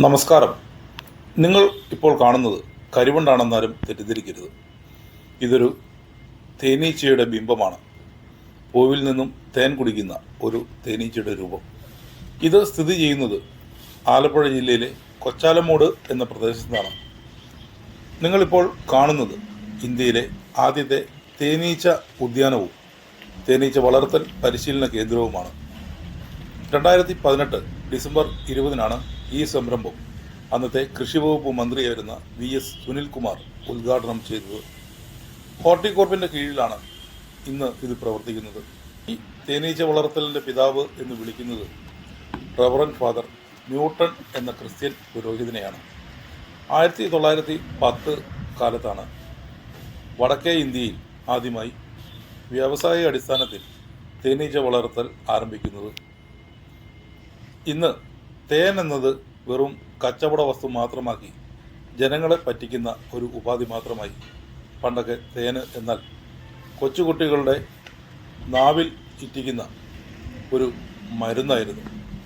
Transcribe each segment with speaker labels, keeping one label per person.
Speaker 1: നമസ്കാരം. നിങ്ങൾ ഇപ്പോൾ കാണുന്നത് കരിവണ്ടാണെന്നാലും തെറ്റിദ്ധരിക്കരുത്. ഇതൊരു തേനീച്ചയുടെ ബിംബമാണ്. പൂവിൽ നിന്നും തേൻ കുടിക്കുന്ന ഒരു തേനീച്ചയുടെ രൂപം. ഇത് സ്ഥിതി ചെയ്യുന്നത് ആലപ്പുഴ ജില്ലയിലെ കൊച്ചാലമൂട് എന്ന പ്രദേശത്താണ്. നിങ്ങളിപ്പോൾ കാണുന്നത് ഇന്ത്യയിലെ ആദ്യത്തെ തേനീച്ച ഉദ്യാനവും തേനീച്ച വളർത്തൽ പരിശീലന കേന്ദ്രവുമാണ്. രണ്ടായിരത്തി പതിനെട്ട് ഡിസംബർ ഇരുപതിനാണ് ഈ സംരംഭം അന്നത്തെ കൃഷി വകുപ്പ് മന്ത്രിയായിരുന്ന വി എസ് സുനിൽകുമാർ ഉദ്ഘാടനം ചെയ്തത്. ഹോർട്ടികോർപ്പിന്റെ കീഴിലാണ് ഇന്ന് ഇത് പ്രവർത്തിക്കുന്നത്. ഈ തേനീച്ച വളർത്തലിന്റെ പിതാവ് എന്ന് വിളിക്കുന്നത് റവറൻ ഫാദർ ന്യൂട്ടൺ എന്ന ക്രിസ്ത്യൻ പുരോഹിതനെയാണ്. ആയിരത്തി തൊള്ളായിരത്തി പത്ത് കാലത്താണ് വടക്കേ ഇന്ത്യയിൽ ആദ്യമായി വ്യാവസായിക അടിസ്ഥാനത്തിൽ തേനീച്ച വളർത്തൽ ആരംഭിക്കുന്നത്. ഇന്ന് തേൻ എന്നത് വെറും കച്ചവട വസ്തു മാത്രമാക്കി ജനങ്ങളെ പറ്റിക്കുന്ന ഒരു ഉപാധി മാത്രമായി. പണ്ടൊക്കെ തേന് എന്നാൽ കൊച്ചുകുട്ടികളുടെ നാവിൽ ചുറ്റിക്കുന്ന ഒരു മരുന്നായിരുന്നു.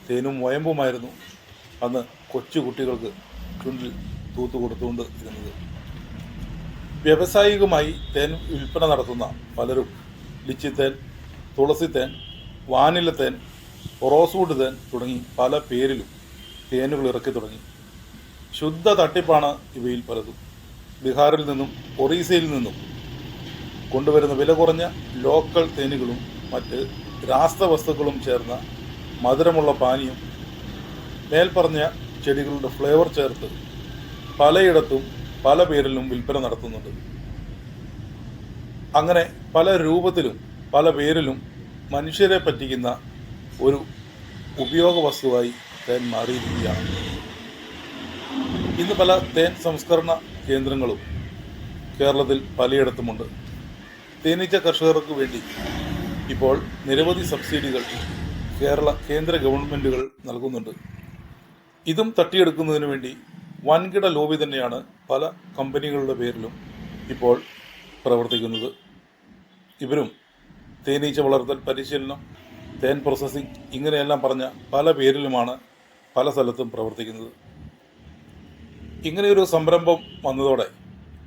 Speaker 1: തേനും വയമ്പുമായിരുന്നു അന്ന് കൊച്ചുകുട്ടികൾക്ക് ചുണ്ടിൽ തൂത്തു കൊടുത്തുകൊണ്ട് ഇരുന്നത്. വ്യാവസായികമായി തേൻ വിൽപ്പന നടത്തുന്ന പലരും ലിച്ചിത്തേൻ തുളസിത്തേൻ വാനിലത്തേൻ റോസ്വുഡ് തേൻ തുടങ്ങി പല പേരിലും തേനുകൾ ഇറക്കി തുടങ്ങി. ശുദ്ധ തട്ടിപ്പാണ് ഇവയിൽ പലതും. ബീഹാറിൽ നിന്നും ഒറീസയിൽ നിന്നും കൊണ്ടുവരുന്ന വില കുറഞ്ഞ ലോക്കൽ തേനുകളും മറ്റ് രാസവസ്തുക്കളും ചേർന്ന മധുരമുള്ള പാനീയം മേൽപ്പറഞ്ഞ ചെടികളുടെ ഫ്ലേവർ ചേർത്ത് പലയിടത്തും പല പേരിലും വിൽപ്പന നടത്തുന്നുണ്ട്. അങ്ങനെ പല രൂപത്തിലും പല പേരിലും മനുഷ്യരെ പറ്റിക്കുന്ന ഒരു ഉപയോഗ വസ്തുവായി തേൻ മാറിയിരിക്കുകയാണ്. ഇന്ന് പല തേൻ സംസ്കരണ കേന്ദ്രങ്ങളും കേരളത്തിൽ പലയിടത്തുമുണ്ട്. തേനീച്ച കർഷകർക്ക് വേണ്ടി ഇപ്പോൾ നിരവധി സബ്സിഡികൾ കേരള കേന്ദ്ര ഗവൺമെന്റുകൾ നൽകുന്നുണ്ട്. ഇതും തട്ടിയെടുക്കുന്നതിന് വേണ്ടി വൻകിട ലോബി തന്നെയാണ് പല കമ്പനികളുടെ പേരിലും ഇപ്പോൾ പ്രവർത്തിക്കുന്നത്. ഇവരും തേനീച്ച വളർത്തൽ പരിശീലനം തേൻ പ്രോസസ്സിംഗ് ഇങ്ങനെയെല്ലാം പറഞ്ഞ പല പേരിലുമാണ് പല സ്ഥലത്തും പ്രവർത്തിക്കുന്നത്. ഇങ്ങനെയൊരു സംരംഭം വന്നതോടെ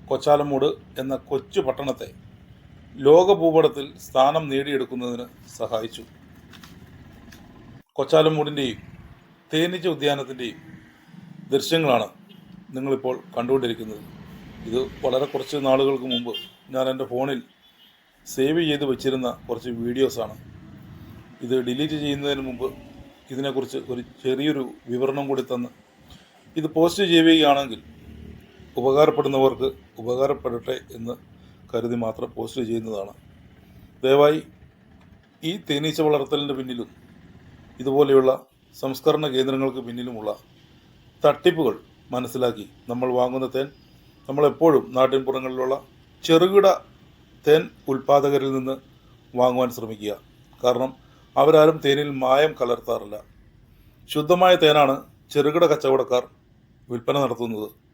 Speaker 1: കൊച്ചാലമൂട് എന്ന കൊച്ചു പട്ടണത്തെ ലോക ഭൂപടത്തിൽ സ്ഥാനം നേടിയെടുക്കുന്നതിന് സഹായിച്ചു. കൊച്ചാലമൂടിന്റെയും തേനീച്ച ഉദ്യാനത്തിന്റെയും ദൃശ്യങ്ങളാണ് നിങ്ങളിപ്പോൾ കണ്ടുകൊണ്ടിരിക്കുന്നത്. ഇത് വളരെ കുറച്ച് നാളുകൾക്ക് മുമ്പ് ഞാൻ എന്റെ ഫോണിൽ സേവ് ചെയ്ത് വെച്ചിരുന്ന കുറച്ച് വീഡിയോസാണ്. ഇത് ഡിലീറ്റ് ചെയ്യുന്നതിന് മുമ്പ് ഇതിനെക്കുറിച്ച് ഒരു ചെറിയൊരു വിവരണം കൂടി തന്ന്. ഇത് പോസ്റ്റ് ചെയ്യുകയാണെങ്കിൽ ഉപകാരപ്പെടുന്നവർക്ക് ഉപകാരപ്പെടട്ടെ എന്ന് കരുതി മാത്രം പോസ്റ്റ് ചെയ്യുന്നതാണ്. ദയവായി ഈ തേനീച്ച വളർത്തലിന്റെ പിന്നിലും ഇതുപോലെയുള്ള സംസ്കരണ കേന്ദ്രങ്ങൾക്ക് പിന്നിലുമുള്ള തട്ടിപ്പുകൾ മനസ്സിലാക്കി നമ്മൾ വാങ്ങുന്ന തേൻ. നമ്മളെപ്പോഴും നാട്ടിൻപുറങ്ങളിലുള്ള ചെറുകിട തേൻ ഉൽപ്പാദകരിൽ നിന്ന് വാങ്ങുവാൻ ശ്രമിക്കുക. കാരണം അവരാരും തേനിൽ മായം കലർത്താറില്ല. ശുദ്ധമായ തേനാണ് ചെറുകിട കച്ചവടക്കാർ വിൽപ്പന നടത്തുന്നത്.